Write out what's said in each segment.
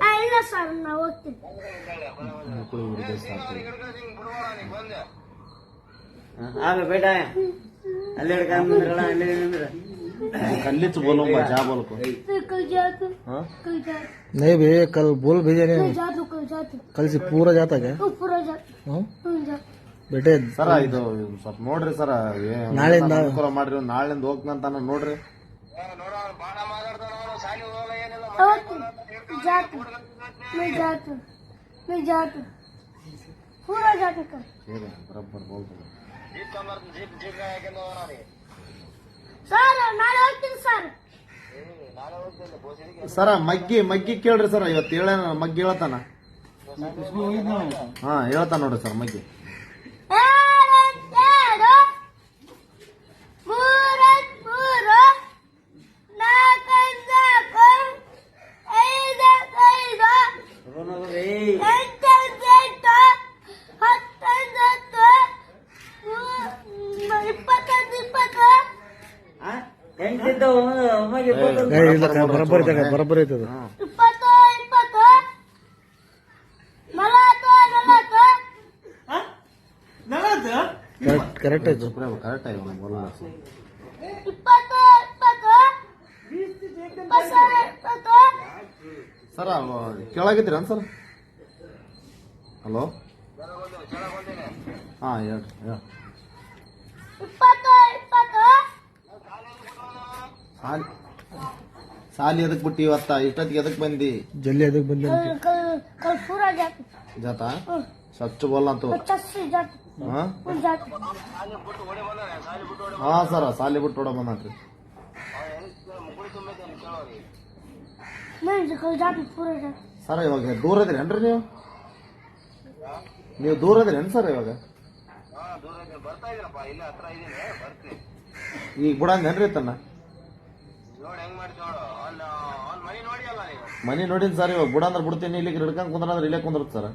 ಆ, ಇಲ್ಲ ಸರ್ ನಾ ಹೋಗ್ತೀನಿ ಮಕ್ಕಳು ಹುಡುಗ ಸಾಕು ಆಗ ಬೇಟ ಅಲ್ಲಿ ಹಿಡ್ಕೊಂಡ್ ನಿಂದ್ರಲ್ಲ ಅಲ್ಲಿ ನಿಂದ್ರ कल्लीच बोलो बा जा बोल को फिर कल जातू हाँ? कल जातू नहीं भैया कल बोल भेजे कल नहीं जातू कल जातू कल से पूरा जाता क्या तू पूरा जातू हाँ? हम्म, जातू बेटे ಸರ ಇದು ಸ್ವಲ್ಪ ನೋಡ್ರಿ ಸರ ನಾಳೆಯಿಂದ- ಅನುಕೂಲ ಮಾಡ್ರಿ ಒಂದ್ ನಾಳೆಯಿಂದ ಹೋಗ್ತಂತಾನ ನೋಡ್ರಿ होती जातू मैं जातू मैं जातू पूरा जातू कल ಹೇಳಿ ಬರಬ್ಬರ್ ಬೋಲ್ತಾರೆ ಸರ್ ನಾಳೆ ಹೋಗ್ತೀನಿ ಸರ್ ಸರ ಮಗ್ಗಿ ಮಗ್ಗಿ ಕೇಳ್ರಿ ಸರ ಇವತ್ತು ಹೇಳ ಮಗ್ಗಿ ಹೇಳ್ತಾನ ಹಾ ಹೇಳ್ತಾನ ನೋಡ್ರಿ ಸರ್ ಮಗ್ಗಿ ಬರಬ್ಬರ್ ಬರಬ್ಬರ್ ಕರೆಕ್ಟ್ ಕರೆಕ್ಟ್ ಆಯ್ತು. ಕರೆಕ್ಟ್ ಇಪ್ಪತ್ತು ಸರ ಕೇಳಾಗಿದ್ದೀರ ಸರ್? ಹಲೋ? ಹಾ ಹೇಳ್ರಿ ಹೇಳಿ ಸಾಲಿ ಎದಕ್ ಬಿಟ್ಟಿ ಇವತ್ತ? ಇಷ್ಟೊತ್ತಿಗೆ ಎದಕ್ ಬಂದಿ? ಜಲ್ಲಿ ಎದಕ್ ಬಂದಿ ಜಾತ. ಸ್ವಚ್ಛ ಬೋಲ್ ಅಂತ ಹಾ? ಸರ ಸಾಲಿ ಬಿಟ್ಟು ಓಡ ಬಂದ್ರಿ ಸರ ಇವಾಗ ದೂರ ಅದ್ರೇನ್ರಿ ನೀವು? ನೀವು ದೂರ ಅದ್ರೇನು ಸರ್ ಇವಾಗ? ಈಗ ಬಿಡಂಗೇನ್ರಿ ತನ್ನ? ಮನಿ ನೋಡಿನ್ ಸರ್ ಇವಾಗ ಬಿಡ ಅಂದ್ರೆ ಬಿಡ್ತೀನಿ ಇಲ್ಲಿಗೆ ಹಿಡ್ಕೊಂಡ್ ಕುಂದ್ರ ಅಂದ್ರೆ ಇಲ್ಲೇ ಕುಂದ್ರತ್ ಸರ್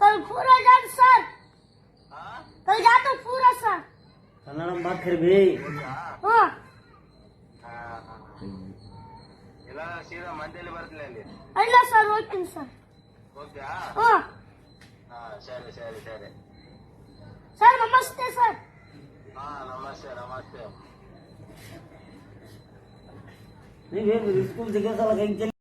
कल पूरा जाती सर कल जाता पूरा सर ಕನ್ನಡ ಮಾತ್ರಿ ಬಿ हाँ ಅಲ್ಲ ಸರ್ ಹೋಗ್ತೀನಿ ಸರ್ हाँ ಸರ್ ನಮಸ್ತೆ ಸರ್ ನೀವೇನು ಸ್ಕೂಲ್ ಸಿಗೋ ಸಲ ಹೆಂಗ್